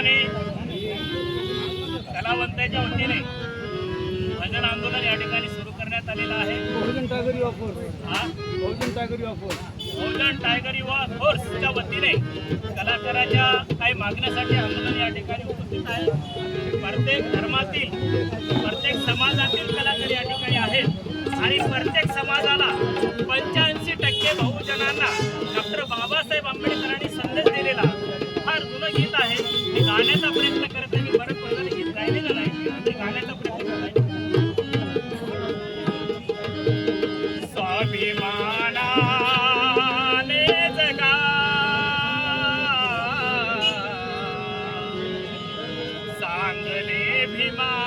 ठिकाणी कलावंताच्या वतीने भजन आंदोलन या ठिकाणी सुरू करण्यात आलेलं आहे. Bahujan Tiger Yuva Force. हा? Bahujan Tiger Yuva Force. Bahujan Tiger Yuva फोर्सच्या वतीने कलाकाराच्या काही मागण्यासाठी आंदोलन या ठिकाणी उपस्थित आहे. प्रत्येक धर्मातील प्रत्येक समाजातील कलाकार या ठिकाणी आहेत. आणि प्रत्येक समाजाला पंच्याऐंशी टक्के बहुजनांना डॉक्टर बाबासाहेब आंबेडकरांनी संदेश दिलेला. फार जुनं गीत आहे. います。